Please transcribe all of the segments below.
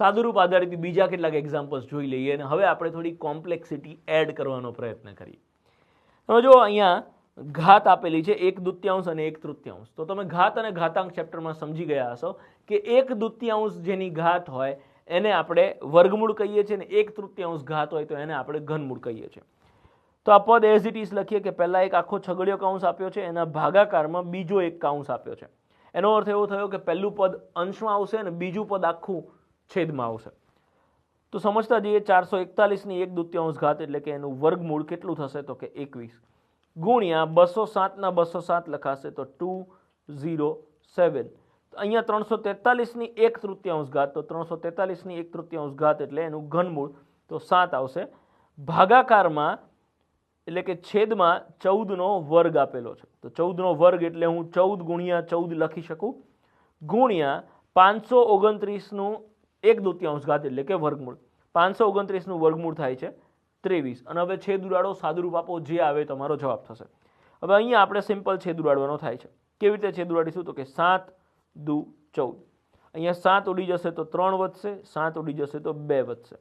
સાદુરૂપ આધારિત બીજા કેટલાક એક્ઝામ્પલ્સ જોઈ લઈએ અને હવે આપણે થોડી કોમ્પ્લેક્સિટી એડ કરવાનો પ્રયત્ન કરીએ. તમે જો અહીંયા ઘાત આપેલી છે, એક દૂત્યાંશ અને એક તૃતીયાંશ. તો તમે ઘાત અને ઘાતાંક ચેપ્ટરમાં સમજી ગયા હશો કે એક દૂત્યાંશ જેની ઘાત હોય, એને આપણે વર્ગમૂળ કહીએ છીએ અને એક તૃતીયાંશ ઘાત હોય તો એને આપણે ઘનમૂળ કહીએ છીએ. તો આ પદ એઝ ઇટ ઇઝ લખીએ કે પહેલાં એક આખો છગડીયો કાઉન્સ આપ્યો છે, એના ભાગાકારમાં બીજો એક કાઉન્સ આપ્યો છે. એનો અર્થ એવો થયો કે પહેલું પદ અંશમાં આવશે અને બીજું પદ આખું છેદમાં આવશે. તો સમજતા જઈએ ચારસો એકતાલીસની એક દૂત્યાંશ ઘાત એટલે કે એનું વર્ગમૂળ કેટલું થશે તો કે એકવીસ. ગુણ્યા બસો સાતના બસો સાત લખાશે તો ટુ ઝીરો સેવન. અહીંયા ત્રણસો તેતાલીસની એક તૃતીયાંશ ઘાત, તો ત્રણસો તેતાલીસની એક તૃતીયાંશ ઘાત એટલે એનું ઘનમૂળ, તો સાત આવશે. ભાગાકારમાં એટલે કે છેદમાં ચૌદનો વર્ગ આપેલો છે. તો ચૌદનો વર્ગ એટલે હું ચૌદ ગુણ્યા ચૌદ લખી શકું. ગુણ્યા પાંચસો ઓગણત્રીસનું એક દૂત્યાંશ ઘાત એટલે કે વર્ગમૂળ. પાંચસો ઓગણત્રીસનું વર્ગમૂળ થાય છે ત્રેવીસ. અને હવે છેદ ઉડાડો સાદુરૂપ આપો, જે આવે તમારો જવાબ થશે. હવે અહીંયા આપણે સિમ્પલ છેદ ઉડાડવાનો થાય છે. કેવી રીતે છેદ ઉડાડીશું તો કે સાત દુ ચૌદ. અહીંયા સાત ઉડી જશે તો ત્રણ વધશે, સાત ઉડી જશે તો બે વધશે.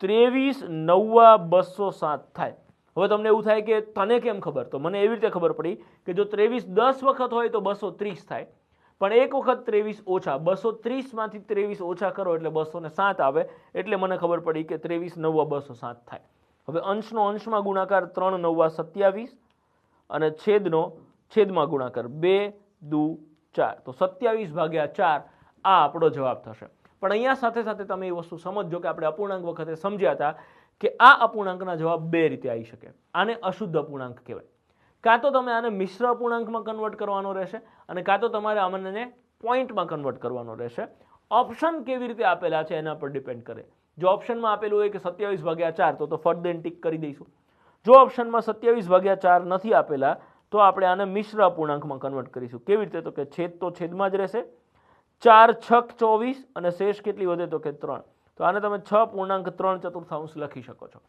ત્રેવીસ નવ્વા બસો સાત થાય. હવે તમને એવું થાય કે તને કેમ ખબર? તો મને એવી રીતે ખબર પડી કે જો ત્રેવીસ દસ વખત હોય તો બસો ત્રીસ થાય. પણ એક વખત ત્રેવીસ ઓછા, બસો ત્રીસમાંથી ત્રેવીસ ઓછા કરો એટલે બસો ને સાત આવે. એટલે મને ખબર પડી કે ત્રેવીસ નવવા બસો સાત થાય. હવે અંશનો અંશમાં ગુણાકાર ત્રણ નવ્વા સત્યાવીસ અને છેદનો છેદમાં ગુણાકાર બે, દુ, ચાર. તો સત્યાવીસ ભાગ્યા ચાર, આ આપણો જવાબ થશે. પણ અહીંયા સાથે સાથે તમે એ વસ્તુ સમજો કે આપણે અપૂર્ણાંક વખતે સમજ્યા હતા કે આ અપૂર્ણાંકના જવાબ બે રીતે આવી શકે. આને અશુદ્ધ અપૂર્ણાંક કહેવાય. કાં તો તમે આને મિશ્ર અપૂર્ણાંકમાં કન્વર્ટ કરવાનો રહેશે અને કાં તો તમારે આમને પોઈન્ટમાં કન્વર્ટ કરવાનો રહેશે. ઓપ્શન કેવી રીતે આપેલા છે એના પર ડિપેન્ડ કરે. જો ઓપ્શનમાં આપેલું હોય કે સત્યાવીસ ભાગ્યા ચાર, તો તો ફટ દેન ટીક કરી દઈશું. જો ઓપ્શનમાં સત્યાવીસ ભાગ્યા ચાર નથી આપેલા, તો આપણે આને મિશ્ર અપૂર્ણાંકમાં કન્વર્ટ કરીશું. કેવી રીતે? તો કે છેદ તો છેદમાં જ રહેશે. ચાર છક ચોવીસ અને શેષ કેટલી વધે? તો કે ત્રણ. તો આને તમે છ પૂર્ણાંક ત્રણ ચતુર્થાંશ લખી શકો છો.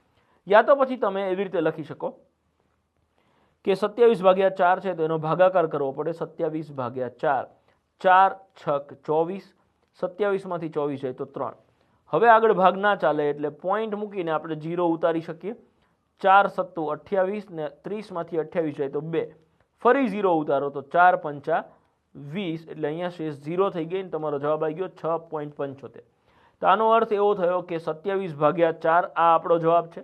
યા તો પછી તમે એવી રીતે લખી શકો. કે સત્યાવીસ ભાગ્યા ચાર છે તો એનો ભાગાકાર કરવો પડે સત્યાવીસ ભાગ્યા ચાર. ચાર છક ચોવીસ. સત્યાવીસમાંથી ચોવીસ જાય તો ત્રણ. હવે આગળ ભાગ ના ચાલે એટલે પોઈન્ટ મૂકીને આપણે જીરો ઉતારી શકીએ. ચાર સત્તુ અઠ્યાવીસ ને ત્રીસમાંથી અઠ્યાવીસ જાય તો બે. ફરી ઝીરો ઉતારો તો ચાર પંચા વીસ. એટલે અહીંયા શેષ ઝીરો થઈ ગઈ ને તમારો જવાબ આવી ગયો છ પોઈન્ટ પંચોતેર. તો આનો અર્થ એવો થયો કે સત્યાવીસ ભાગ્યા ચાર આ આપણો જવાબ છે.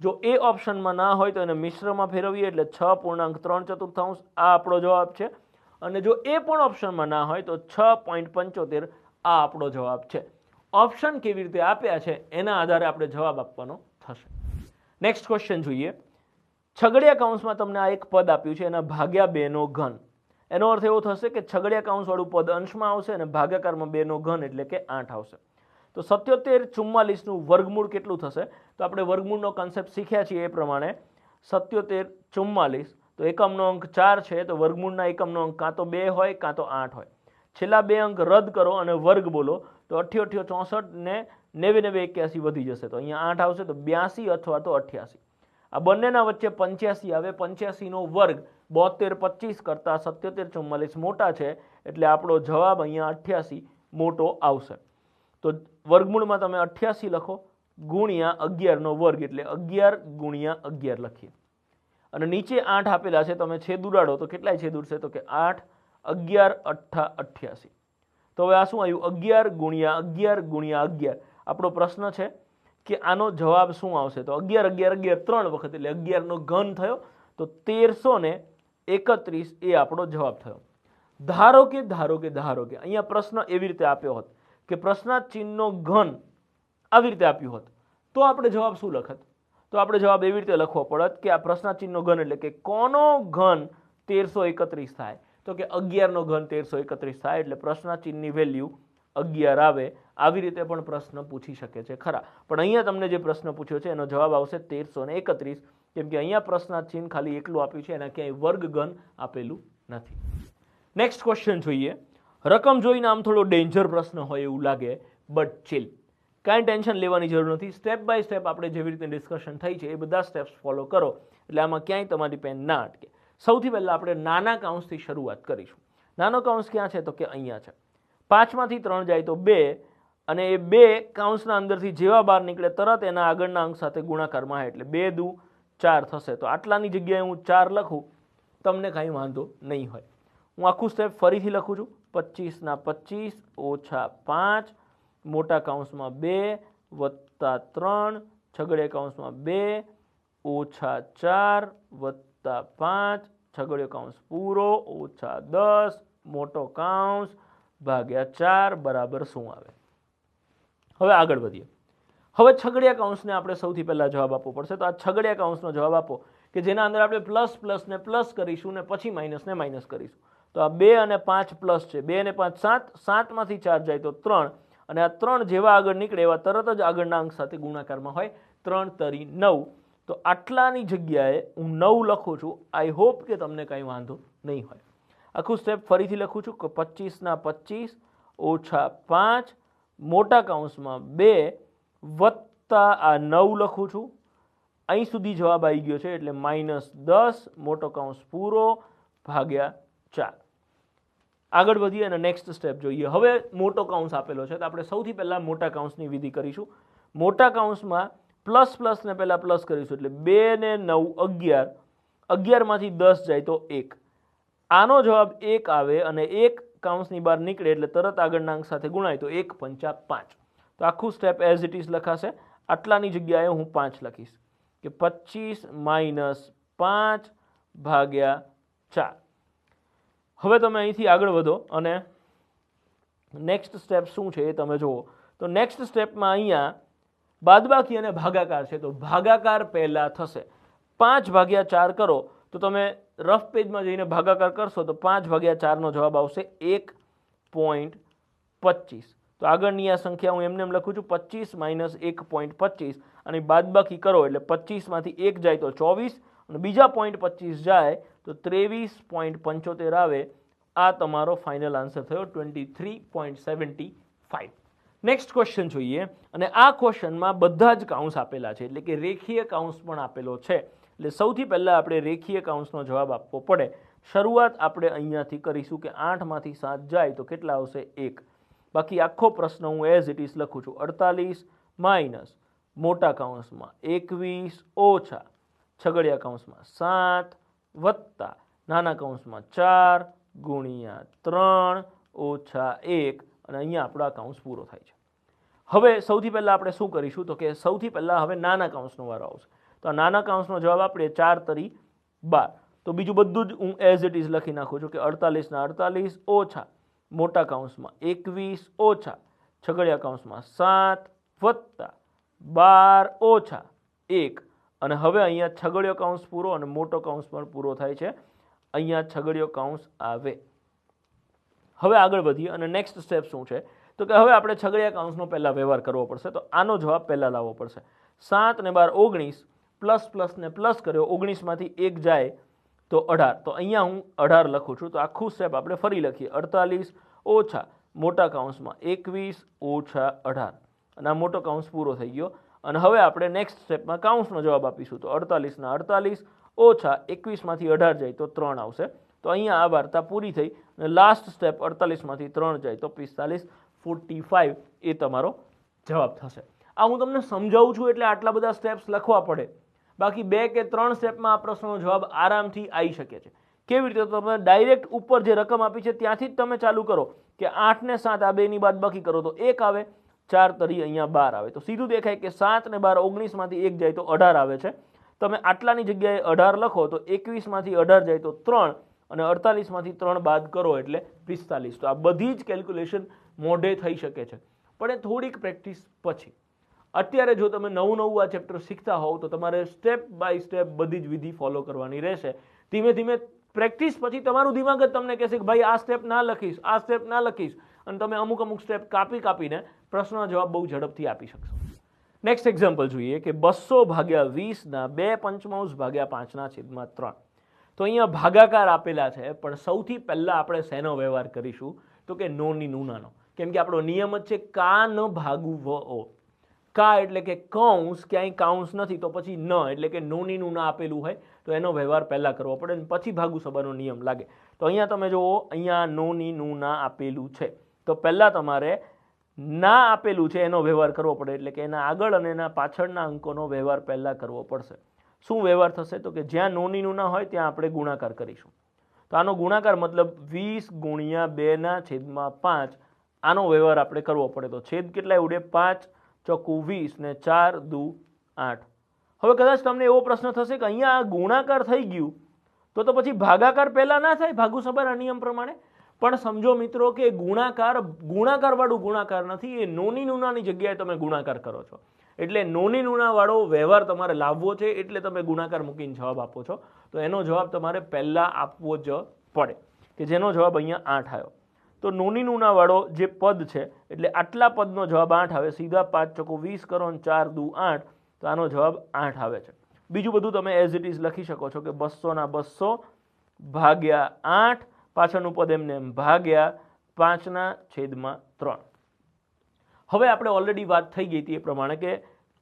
જો એ ઓપ્શનમાં ના હોય તો એને મિશ્રમાં ફેરવીએ એટલે છ પૂર્ણાંક ત્રણ ચતુર્થાંશ. આ આપણો જવાબ છે. અને જો એ પણ ઓપ્શનમાં ના હોય તો છ પોઈન્ટ પંચોતેર આ આપણો જવાબ છે. ઓપ્શન કેવી રીતે આપ્યા છે એના આધારે આપણે જવાબ આપવાનો થશે. નેક્સ્ટ ક્વેશ્ચન જોઈએ. છગડિયા કાઉન્સમાં તમને આ એક પદ આપ્યું છે, એના ભાગ્યા બેનો ઘન. એનો અર્થ એવો થશે કે છગડિયા કાઉન્સવાળું પદ અંશમાં આવશે અને ભાગાકારમાં બેનો ઘન એટલે કે આઠ આવશે. તો સત્યોતેર ચુમ્માલીસનું વર્ગમૂળ કેટલું થશે? તો આપણે વર્ગમૂળનો કન્સેપ્ટ શીખ્યા છીએ એ પ્રમાણે સત્યોતેર ચુમ્માલીસ, તો એકમનો અંક ચાર છે, તો વર્ગમૂળના એકમનો અંક કાં તો બે હોય, કાં તો આઠ હોય. છેલ્લા બે અંક રદ કરો અને વર્ગ બોલો, તો અઠ્યો અઠ્યો ચોસઠ ને નેવે નેવે એક્યાસી વધી જશે. તો અહીંયા આઠ આવશે, તો બ્યાસી અથવા તો અઠ્યાસી. આ બંનેના વચ્ચે પંચ્યાસી આવે, પંચ્યાસીનો વર્ગ બોતેર પચીસ કરતાં સત્યોતેર ચુમ્માલીસ મોટા છે, એટલે આપણો જવાબ અહીંયા અઠ્યાસી મોટો આવશે. તો વર્ગમૂળમાં તમે અઠ્યાસી લખો, ગુણ્યા અગિયારનો વર્ગ એટલે અગિયાર ગુણ્યા અગિયાર લખીએ. અને નીચે આઠ આપેલા છે, તમે છેદ ઉડાડો તો કેટલાય છેદ ઉડશે? તો કે આઠ, અગિયાર, અઠ્ઠા, અઠ્યાસી. તો હવે આ શું આવ્યું? અગિયાર ગુણ્યા અગિયાર ગુણ્યા અગિયાર. આપણો પ્રશ્ન છે કે આનો જવાબ શું આવશે? તો અગિયાર અગિયાર અગિયાર ત્રણ વખત એટલે અગિયારનો ઘન થયો, તો તેરસો ને એકત્રીસ એ આપણો જવાબ થયો. ધારો કે ધારો કે ધારો કે, અહીંયા પ્રશ્ન એવી રીતે આપ્યો હોત. કે પ્રશ્નાર્થ ચિહ્નનો ઘન આવી રીતે આપ્યું હોત, તો આપણે જવાબ શું લખત? તો આપણે જવાબ એવી રીતે લખવો પડત કે આ પ્રશ્નાર્થ ચિહ્નનો ઘન એટલે કે કોનો ઘન તેરસો એકત્રીસ થાય? તો કે અગિયારનો ઘન તેરસો એકત્રીસ થાય એટલે પ્રશ્નાર્થ ચિહ્નની વેલ્યુ અગિયાર આવે. આવી રીતે પણ પ્રશ્ન પૂછી શકે છે. ખરા. પણ અહીંયા તમને જે પ્રશ્ન પૂછ્યો છે એનો જવાબ આવશે તેરસો ને એકત્રીસ. કેમ કે અહીંયા પ્રશ્નાર્થ ચિહ્ન ખાલી એકલું આપ્યું છે, એના ક્યાંય વર્ગ ઘન આપેલું નથી. નેક્સ્ટ ક્વેશ્ચન જોઈએ. રકમ જોઈને આમ થોડો ડેન્જર પ્રશ્ન હોય એવું લાગે બટ ચિલ કાંઈ ટેન્શન લેવાની જરૂર નથી. સ્ટેપ બાય સ્ટેપ આપણે જેવી રીતે ડિસ્કશન થઈ છે, એ બધા સ્ટેપ્સ ફોલો કરો. એટલે આમાં ક્યાંય તમારી પેન ના અટકે. સૌથી પહેલાં આપણે નાના કાઉન્સથી શરૂઆત કરીશું. નાનો કાઉન્સ ક્યાં છે? તો કે અહીંયા છે. પાંચમાંથી ત્રણ જાય તો બે, અને એ બે કાઉન્સના અંદરથી જેવા બહાર નીકળે તરત એના આગળના અંક સાથે ગુણાકારમાં એટલે બે દુ, ચાર થશે. તો આટલાની જગ્યાએ હું ચાર લખું, તમને કાંઈ વાંધો નહીં હોય. હું આખું સ્ટેપ ફરીથી લખું છું. પચીસના પચીસ, ઓછા પાંચ, મોટા કાઉન્સમાં બે, વત્તા ત્રણ છગડીયા કાઉન્સમાં બે, ઓછા ચાર, વત્તા પાંચ છગડીયો કાઉન્સ પૂરો, ઓછા દસ, મોટો કાઉન્સ ભાગ્યા ચાર, બરાબર શું આવે? હવે આગળ વધીએ. હવે છગડિયા કાઉન્સને આપણે સૌથી પહેલાં જવાબ આપવો પડશે. તો આ છગડિયા કાઉન્સનો જવાબ આપો કે જેના અંદર આપણે પ્લસ પ્લસ ને પ્લસ કરીશું ને પછી માઇનસને માઇનસ કરીશું. તો આ બે અને પાંચ પ્લસ છે. બે અને પાંચ, સાત, સાતમાંથી ચાર જાય તો ત્રણ. અને આ ત્રણ જેવા આગળ નીકળે એવા તરત જ આગળના અંક સાથે ગુણાકારમાં હોય ત્રણ તરી નવ. તો આટલાની જગ્યાએ હું નવ લખું છું. આઈ હોપ કે તમને કાંઈ વાંધો નહીં હોય. આખું સ્ટેપ ફરીથી લખું છું કે પચીસના પચીસ ઓછા પાંચ મોટા કાઉન્સમાં બે વત્તા આ નવ લખું છું. અહીં સુધી જવાબ આવી ગયો છે એટલે માઇનસ દસ, મોટો કાઉન્સ પૂરો, ભાગ્યા ચાર. આગળ વધીએ અને નેક્સ્ટ સ્ટેપ જોઈએ. હવે મોટો કાઉન્સ આપેલો છે. તો આપણે સૌથી પહેલાં મોટા કાઉન્સની વિધિ કરીશું. મોટા કાઉન્સમાં પ્લસ પ્લસને પહેલાં પ્લસ કરીશું. એટલે બે ને નવ અગિયાર. અગિયારમાંથી દસ જાય તો એક. આનો જવાબ એક આવે અને એક કાઉન્સની બહાર નીકળે એટલે તરત આગળના અંક સાથે ગુણાય તો એક પંચા પાંચ. તો આખું સ્ટેપ એઝ ઇટ ઇઝ લખાશે. આટલાની જગ્યાએ હું પાંચ લખીશ. કે પચીસ માઇનસ પાંચ ભાગ્યા ચાર. હવે તમે અહીંથી આગળ વધો અને નેક્સ્ટ સ્ટેપ શું છે એ તમે જુઓ. તો નેક્સ્ટ સ્ટેપમાં અહીંયા બાદબાકી અને ભાગાકાર છે. તો ભાગાકાર પહેલાં થશે. પાંચ ભાગ્યા ચાર કરો. તો તમે રફ પેજમાં જઈને ભાગાકાર કરશો તો પાંચ ભાગ્યા ચારનો જવાબ આવશે એક પોઈન્ટ પચીસ. તો આગળની આ સંખ્યા હું એમને એમ લખું છું પચીસ માઇનસ એક પોઈન્ટ પચીસ. અને બાદબાકી કરો એટલે પચીસમાંથી એક જાય તો ચોવીસ. અને બીજા પોઈન્ટ પચીસ જાય તો ત્રેવીસ પોઈન્ટ પંચોતેર આવે, આ તમારો ફાઇનલ આન્સર થયો twenty three point seventy five next question જોઈએ, અને આ ક્વેશ્ચનમાં બધા જ કાઉન્સ આપેલા છે, એટલે કે રેખીય કાઉન્સ પણ આપેલો છે. એટલે સૌથી પહેલાં આપણે રેખીય કાઉન્સનો જવાબ આપવો પડે. શરૂઆત આપણે અહીંયાથી કરીશું કે આઠમાંથી સાત જાય તો કેટલા આવશે? એક. બાકી આખો પ્રશ્ન હું એઝ ઇટ ઇઝ લખું છું. અડતાલીસ માઇનસ મોટા કાઉન્સમાં એકવીસ ઓછા છગડિયા કૌંસમાં સાત વત્તા નાના કૌંસમાં ચાર ગુણ્યા ત્રણ ઓછા એક. અને અહીંયા આપણો આ કૌંસ પૂરો થાય છે. હવે સૌથી પહેલાં આપણે શું કરીશું તો કે સૌથી પહેલાં હવે નાના કાઉન્સનો વારો આવશે. તો આ નાના કાઉન્સનો જવાબ આપણે ચાર તરી બાર. તો બીજું બધું જ હું એઝ ઇટ ઇઝ લખી નાખું છું કે અડતાલીસના અડતાલીસ ઓછા મોટા કાઉન્સમાં એકવીસ ઓછા છગડિયા કાઉન્સમાં સાત વત્તા બાર ઓછા એક. અને હવે અહીંયા છગડિયો કાઉન્સ પૂરો અને મોટો કાઉન્સ પણ પૂરો થાય છે. અહીંયા છગડિયો કાઉન્સ આવે. હવે આગળ વધીએ અને નેક્સ્ટ સ્ટેપ શું છે? તો કે હવે આપણે છગડિયા કાઉન્સનો પહેલાં વ્યવહાર કરવો પડશે. તો આનો જવાબ પહેલાં લાવવો પડશે. સાત ને બાર ઓગણીસ, પ્લસ પ્લસ ને પ્લસ કર્યો, ઓગણીસમાંથી એક જાય તો અઢાર. તો અહીંયા હું અઢાર લખું છું. તો આખું સ્ટેપ આપણે ફરી લખીએ. અડતાલીસ ઓછા મોટા કાઉન્સમાં એકવીસ ઓછા અઢાર. અને આ મોટો કાઉન્સ પૂરો થઈ ગયો. અને હવે આપણે નેક્સ્ટ સ્ટેપમાં કાઉન્સનો જવાબ આપીશું. તો અડતાલીસના અડતાલીસ ઓછા એકવીસમાંથી અઢાર જાય તો ત્રણ આવશે. તો અહીંયા આ વાર્તા પૂરી થઈ અને લાસ્ટ સ્ટેપ અડતાલીસમાંથી ત્રણ જાય તો પિસ્તાલીસ ફોર્ટી ફાઇવ એ તમારો જવાબ થશે. આ હું તમને સમજાવું છું એટલે આટલા બધા સ્ટેપ્સ લખવા પડે. બાકી બે કે ત્રણ સ્ટેપમાં આ પ્રશ્નનો જવાબ આરામથી આવી શકે છે. કેવી રીતે? તમે ડાયરેક્ટ ઉપર જે રકમ આપી છે ત્યાંથી જ તમે ચાલુ કરો કે આઠ ને સાત આ બેની બાદ બાકી કરો. તો એક આવે ચાર તરી અહીંયા બાર આવે. તો સીધું દેખાય કે સાત ને બાર ઓગણીસમાંથી એક જાય તો અઢાર આવે છે. તમે આટલાની જગ્યાએ અઢાર લખો તો એકવીસમાંથી અઢાર જાય તો ત્રણ અને અડતાલીસમાંથી ત્રણ બાદ કરો એટલે પિસ્તાલીસ. તો આ બધી જ કેલ્ક્યુલેશન મોઢે થઈ શકે છે. પણ એ થોડીક પ્રેક્ટિસ પછી. અત્યારે જો તમે નવું નવું આ ચેપ્ટર શીખતા હોવ તો તમારે સ્ટેપ બાય સ્ટેપ બધી જ વિધિ ફોલો કરવાની રહેશે. ધીમે ધીમે પ્રેક્ટિસ પછી તમારું દિમાગ જ તમને કહેશે કે ભાઈ આ સ્ટેપ ના લખીશ, આ સ્ટેપ ના લખીશ. અને તમે અમુક અમુક સ્ટેપ કાપી કાપીને પ્રશ્નનો જવાબ બહુ ઝડપથી આપી શકશો. નેક્સ્ટ એક્ઝામ્પલ જોઈએ કે બસો ભાગ્યા વીસના બે પંચમાંશ ભાગ્યા પાંચના છેદમાં ત્રણ. તો અહીંયા ભાગાકાર આપેલા છે, પણ સૌથી પહેલાં આપણે શેનો વ્યવહાર કરીશું? તો કે નોની નુનાનો. કેમ કે આપણો નિયમ જ છે કા ન ભાગુ વ ઓ. કા એટલે કે કૌંસ, ક્યાંય કાઉન્સ નથી, તો પછી ન એટલે કે નોની નૂના આપેલું હોય, તો એનો વ્યવહાર પહેલાં કરવો પડે અને પછી ભાગુ સભાનો નિયમ લાગે. તો અહીંયા તમે જુઓ, અહીંયા નોની નૂના આપેલું છે. તો પહેલાં તમારે ના આપેલું છે એનો વ્યવહાર કરવો પડે એટલે કે એના આગળ અને એના પાછળના અંકોનો વ્યવહાર પહેલાં કરવો પડશે. શું વ્યવહાર થશે? તો કે જ્યાં નોનીનું ના હોય ત્યાં આપણે ગુણાકાર કરીશું. તો આનો ગુણાકાર મતલબ વીસ ગુણ્યા બેના છેદમાં પાંચ, આનો વ્યવહાર આપણે કરવો પડે. તો છેદ કેટલાય ઉડે પાંચ ચોખ્ખું વીસ ને ચાર દુ આઠ. હવે કદાચ તમને એવો પ્રશ્ન થશે કે અહીંયા ગુણાકાર થઈ ગયું, તો તો પછી ભાગાકાર પહેલાં ના થાય? ભાગુ સભાના નિયમ પ્રમાણે? પણ સમજો મિત્રો કે ગુણાકાર, ગુણાકારવાળું ગુણાકાર નથી, એ નોની નુનાની જગ્યાએ તમે ગુણાકાર કરો છો. એટલે નોની નુનાવાળો વ્યવહાર તમારે લાવવો છે, એટલે તમે ગુણાકાર મૂકીને જવાબ આપો છો. તો એનો જવાબ તમારે પહેલાં આપવો જ પડે, કે જેનો જવાબ અહીંયા આઠ આવ્યો. તો નોની નુનાવાળો જે પદ છે, એટલે આટલા પદનો જવાબ આઠ આવે, સીધા પાંચ ચોકો વીસ કરો ને ચાર દુ આઠ, તો આનો જવાબ આઠ આવે છે. બીજું બધું તમે એઝ ઇટ ઇઝ લખી શકો છો કે બસોના બસો ભાગ્યા આઠ પાછળનું પદ એમને એમ ભાગ્યા પાંચના છેદમાં ત્રણ. હવે આપણે ઓલરેડી વાત થઈ ગઈ હતી એ પ્રમાણે કે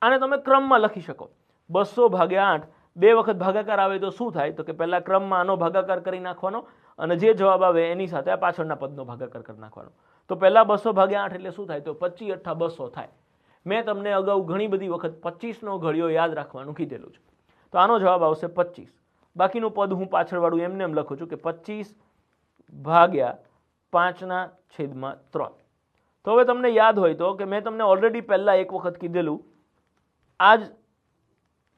આને તમે ક્રમમાં લખી શકો. બસો ભાગ્યા આઠ, બે વખત ભાગાકાર આવે તો શું થાય? તો કે પહેલાં ક્રમમાં આનો ભાગાકાર કરી નાખવાનો અને જે જવાબ આવે એની સાથે આ પાછળના પદનો ભાગાકાર કરી નાખવાનો. તો પહેલાં બસો ભાગ્યા આઠ એટલે શું થાય? તો પચીસ અઠ્ઠા બસો થાય. મેં તમને અગાઉ ઘણી બધી વખત પચીસનો ઘડિયો યાદ રાખવાનું કીધેલું છે. તો આનો જવાબ આવશે પચીસ. બાકીનું પદ હું પાછળવાળું એમને એમ લખું છું કે પચીસ ભાગ્યા પાંચના છેદમાં ત્રણ. તો હવે તમને યાદ હોય તો કે મેં તમને ઓલરેડી પહેલાં એક વખત કીધેલું આ જ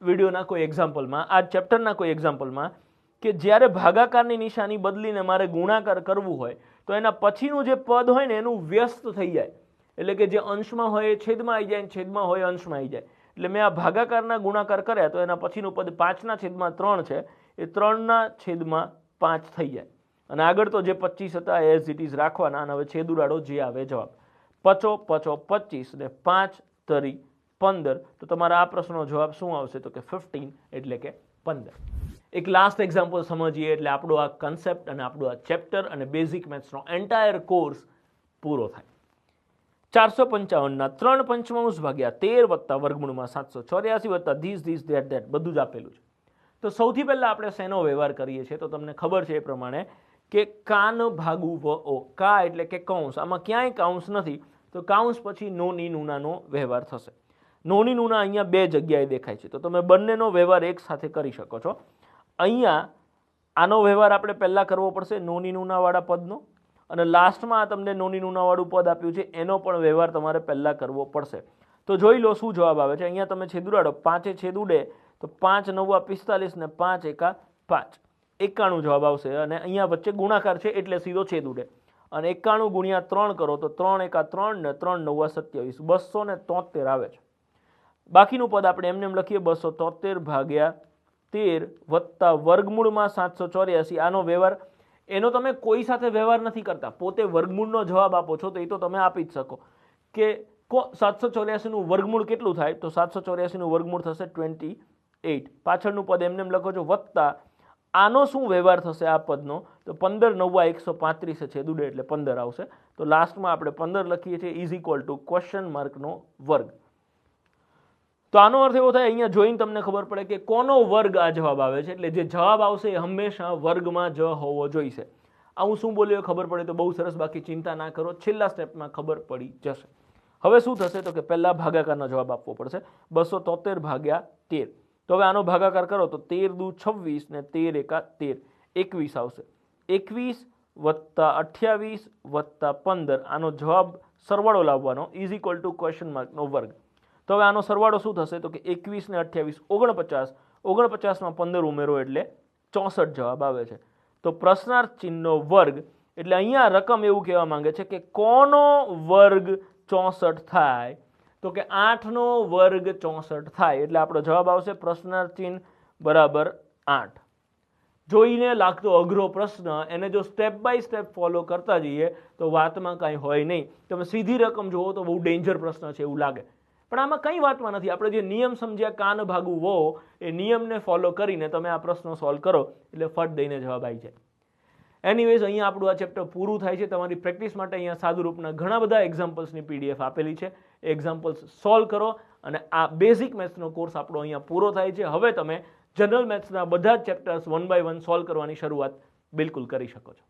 વિડીયોના કોઈ એક્ઝામ્પલમાં આ ચેપ્ટરના કોઈ એક્ઝામ્પલમાં કે જ્યારે ભાગાકારની નિશાની બદલીને મારે ગુણાકાર કરવું હોય, તો એના પછીનું જે પદ હોય ને એનું વ્યસ્ત થઈ જાય. એટલે કે જે અંશમાં હોય એ છેદમાં આવી જાય છેદમાં હોય અંશમાં આવી જાય. એટલે મેં આ ભાગાકારના ગુણાકાર કર્યા તો એના પછીનું પદ પાંચના છેદમાં ત્રણ છે, એ ત્રણના છેદમાં પાંચ થઈ જાય. અને આગળ તો જે પચીસ હતા એઝ ઇટ ઇઝ રાખવાના, અને હવે છેદુરાડો જે આવે, જવાબ. પચો પચો, પચીસ ને પાંચ તરી પંદર. તો તમારા આ પ્રશ્નનો જવાબ શું આવશે? તો કે ફિફ્ટીન એટલે કે પંદર. એક લાસ્ટ એક્ઝામ્પલ સમજીએ, એટલે આપણો આ કન્સેપ્ટ અને આપણો આ ચેપ્ટર અને બેઝિક મેથ્સનો એન્ટાયર કોર્સ પૂરો થાય. ચારસો પંચાવનના ત્રણ પંચમાંશ ભાગ્યા તેર વત્તા વર્ગમૂળમાં સાતસો ચોર્યાસી વત્તા ધીસ ધીસ ધેટ ધેટ બધું જ આપેલું છે. તો સૌથી પહેલાં આપણે શેનો વ્યવહાર કરીએ છીએ? તો તમને ખબર છે એ પ્રમાણે કે કાન ભાગુ વ ઓ. કા એટલે કે કૌંસ. આમાં ક્યાંય કૌંસ નથી, તો કાઉન્સ પછી નોની નુનાનો વ્યવહાર થશે. નોની નુના અહીંયા બે જગ્યાએ દેખાય છે. તો તમે બંનેનો વ્યવહાર એક સાથે કરી શકો છો. અહીંયા આનો વ્યવહાર આપણે પહેલાં કરવો પડશે નોની નુનાવાળા પદનો. અને લાસ્ટમાં તમને નોની નુનાવાળું પદ આપ્યું છે, એનો પણ વ્યવહાર તમારે પહેલાં કરવો પડશે. તો જોઈ લો શું જવાબ આવે છે. અહીંયા તમે છેદુડાડો. પાંચે છેદુડે, તો પાંચ નવ્વા પિસ્તાલીસ ને પાંચ એકા પાંચ. એકાણું જવાબ આવશે અને અહીંયા વચ્ચે ગુણાકાર છે એટલે સીધો છેદ ઉડે. અને એકાણું ગુણ્યા ત્રણ કરો તો ત્રણ એકા ત્રણ ને ત્રણ નવ્વા સત્યાવીસ. બસો ને તોતેર આવે છે. બાકીનું પદ આપણે એમને એમ લખીએ બસો તોતેર ભાગ્યા તેર વત્તા વર્ગમૂળમાં સાતસો ચોર્યાસી. આનો વ્યવહાર, એનો તમે કોઈ સાથે વ્યવહાર નથી કરતા. પોતે વર્ગમૂળનો જવાબ આપો છો તો એ તો તમે આપી જ શકો. કે કો સાતસો ચોર્યાસીનું વર્ગમૂળ કેટલું થાય? તો સાતસો ચોર્યાસીનું વર્ગમૂળ થશે ટ્વેન્ટી એઇટ પાછળનું પદ એમને એમ લખો છો વત્તા આનો શું વ્યવહાર થશે આ પદનો? તો પંદર નવ્વા એકસો પાંત્રીસ છે દુડે એટલે પંદર આવશે. તો લાસ્ટમાં આપણે પંદર લખીએ છીએ ઇઝ ઇક્વલ ટુ ક્વેશ્ચન માર્કનો વર્ગ. તો આનો અર્થ એવો થાય, અહીંયા જોઈને તમને ખબર પડે કે કોનો વર્ગ આ જવાબ આવે છે? એટલે જે જવાબ આવશે એ હંમેશા વર્ગમાં જ હોવો જોઈશે. આ હું શું બોલ્યો ખબર પડે તો બહુ સરસ, બાકી ચિંતા ના કરો. છેલ્લા સ્ટેપમાં ખબર પડી જશે. હવે શું થશે તો કે પહેલાં ભાગાકારનો જવાબ આપવો પડશે. બસો તોતેર ભાગ્યા તેર. તો હવે આનો ભાગાકાર કરો તો તેર દુ છવ્વીસ ને તેર એકા તેર. એકવીસ આવશે. એકવીસ વત્તા અઠ્યાવીસ વત્તા પંદર. આનો જવાબ સરવાળો લાવવાનો. ઇઝ ઇક્વલ ટુ ક્વેશ્ચન માર્કનો વર્ગ. તો હવે આનો સરવાળો શું થશે? તો કે એકવીસ ને અઠ્યાવીસ ઓગણપચાસ. ઓગણપચાસમાં પંદર ઉમેરો એટલે ચોસઠ જવાબ આવે છે. તો પ્રશ્નાર્થ ચિહ્નનો વર્ગ એટલે અહીંયા રકમ એવું કહેવા માંગે છે કે કોનો વર્ગ ચોસઠ થાય? તો કે આઠનો વર્ગ ચોસઠ થાય, એટલે આપણો જવાબ આવશે પ્રશ્નાર્થ બરાબર આઠ. જોઈને લાગતો અઘરો પ્રશ્ન, એને જો સ્ટેપ બાય સ્ટેપ ફોલો કરતા જઈએ, તો વાતમાં કાંઈ હોય નહીં. તમે સીધી રકમ જુઓ તો બહુ ડેન્જર પ્રશ્ન છે એવું લાગે. પણ આમાં કંઈ વાતમાં નથી. આપણે જે નિયમ સમજ્યા, કાન ભાગું વો એ નિયમને ફોલો કરીને તમે આ પ્રશ્નો સોલ્વ કરો, એટલે ફટ દઈને જવાબ આવી જાય. એનીવેઝ અહીંયા આપણું આ ચેપ્ટર પૂરું થાય છે. તમારી પ્રેક્ટિસ માટે અહીંયા સાદુરૂપના ઘણા બધા એક્ઝામ્પલ્સની પીડીએફ આપેલી છે. એક્ઝામ્પલ્સ સોલ્વ કરો અને આ બેઝિક મેથ્સનો કોર્સ આપણો અહીંયા પૂરો થાય છે. હવે તમે જનરલ મેથ્સના બધા જ chapters one by one solve કરવાની શરૂઆત બિલકુલ કરી શકો છો.